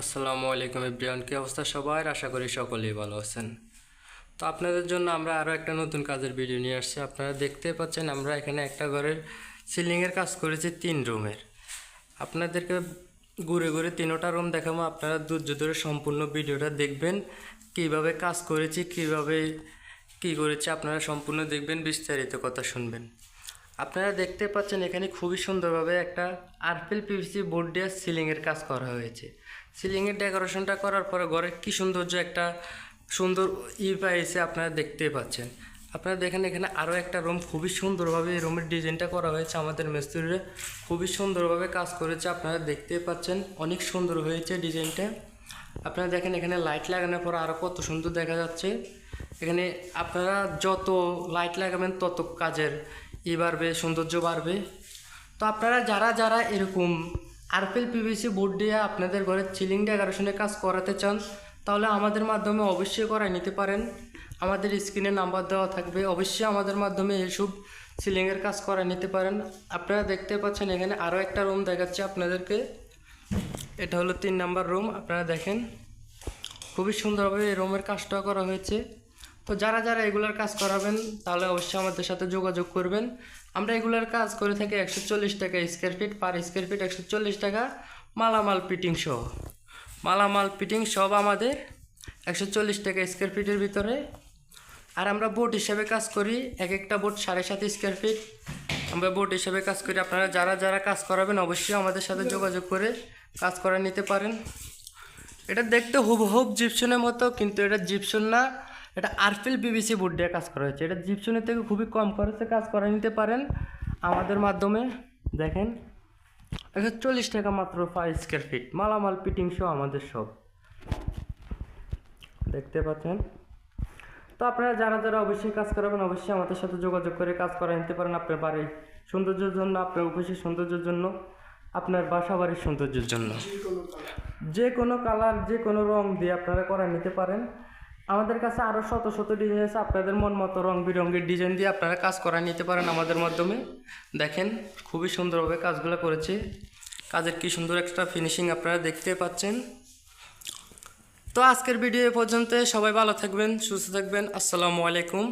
আসসালামু আলাইকুম ইব্রিয়ান কী অবস্থা সবার? আশা করি সকলেই ভালো আছেন। তো আপনাদের জন্য আমরা আরও একটা নতুন কাজের ভিডিও নিয়ে আসছি। আপনারা দেখতে পাচ্ছেন আমরা এখানে একটা ঘরের সিলিংয়ের কাজ করেছি, তিন রুমের। আপনাদেরকে ঘুরে ঘুরে তিনোটা রুম দেখাবো। আপনারা ধৈর্য ধরে সম্পূর্ণ ভিডিওটা দেখবেন। কীভাবে কাজ করেছি, কীভাবে কি করেছি, আপনারা সম্পূর্ণ দেখবেন, বিস্তারিত কথা শুনবেন। আপনারা দেখতে পাচ্ছেন এখানে খুবই সুন্দরভাবে একটা আরপিএল পিভিসি বোর্ড দিয়ে সিলিংয়ের কাজ করা হয়েছে। সিলিংয়ের ডেকোরেশনটা করার পরে ঘরের কি সৌন্দর্য, একটা সুন্দর ই পাইছে আপনারা দেখতে পাচ্ছেন। আপনারা দেখেন এখানে আরও একটা রুম, খুবই সুন্দরভাবে এই রুমের ডিজাইনটা করা হয়েছে আমাদের মিস্ত্রিরা। খুবই সুন্দরভাবে কাজ করেছে, আপনারা দেখতে পাচ্ছেন অনেক সুন্দর হয়েছে ডিজাইনটা। আপনারা দেখেন এখানে লাইট লাগানোর পর আরও কত সুন্দর দেখা যাচ্ছে। এখানে আপনারা যত লাইট লাগাবেন তত কাজের ই বাড়বে, সৌন্দর্য বাড়বে। তো আপনারা যারা যারা এরকম আরপিএল পিভিসি বোর্ড দিয়ে আপনাদের ঘরের সিলিং ডেকোরেশনের কাজ করাতে চান, তাহলে আমাদের মাধ্যমে অবশ্যই করাই নিতে পারেন। আমাদের স্ক্রিনে নাম্বার দেওয়া থাকবে। অবশ্যই আমাদের মাধ্যমে এসব সিলিংয়ের কাজ করা নিতে পারেন। আপনারা দেখতে পাচ্ছেন এখানে আরও একটা রুম দেখাচ্ছি আপনাদেরকে। এটা হলো তিন নাম্বার রুম আপনারা দেখেন। খুবই সুন্দরভাবে এই রুমের কাজটা করা হয়েছে। তো যারা যারা এগুলার কাজ করাবেন, তাহলে অবশ্যই আমাদের সাথে যোগাযোগ করবেন। আমরা এগুলার কাজ করে থাকি একশো চল্লিশ টাকা square feet per square feet একশো চল্লিশ টাকা মালামাল পিটিং সহ। মালামাল পিটিং সব আমাদের একশো চল্লিশ টাকা স্কোয়ার ফিটের ভিতরে। আর আমরা বোট হিসাবে কাজ করি, এক একটা বোট সাড়ে সাত স্কোয়ার ফিট আমরা বোট হিসাবে কাজ করি, আপনারা যারা যারা কাজ করাবেন, অবশ্যই আমাদের সাথে যোগাযোগ করে কাজ করা নিতে পারেন। এটা দেখতে হুবহুব জিপসনের মতো, কিন্তু এটা জিপসন না। এটা আরফিল বিবিসি বোর্ড দিয়ে কাজ করা হয়েছে। এটা জিপসনের থেকে খুবই কম খরচে কাজ করে নিতে পারেন। আমাদের মাধ্যমে দেখেন, একশো চল্লিশ টাকা মাত্র পার স্কোয়ার ফিট মালামাল পিটিং সহ আমাদের সব। দেখতে পাচ্ছেন? তো আপনারা যারা যারা অবশ্যই কাজ করাবেন, অবশ্যই আমাদের সাথে যোগাযোগ করে কাজ করা নিতে পারেন আপনার বাড়ির সৌন্দর্যের জন্য, আপনার অফিসের সৌন্দর্যের জন্য, আপনার বাসা বাড়ির সৌন্দর্যের জন্য। যে কোনো কালার যে কোনো রং দিয়ে আপনারা করা নিতে পারেন। আমাদের কাছে আরও শত শত ডিজাইন আছে, আপনাদের মন মতো রং বিরঙ্গের ডিজাইন দিয়ে আপনারা কাজ করা নিতে পারেন আমাদের মাধ্যমে। দেখেন, খুবই সুন্দরভাবে কাজগুলো করেছে। কাজের কি সুন্দর একটা ফিনিশিং আপনারা দেখতে পাচ্ছেন। তো আজকের ভিডিও পর্যন্ত সবাই ভালো থাকবেন, সুস্থ থাকবেন। আসসালামু আলাইকুম।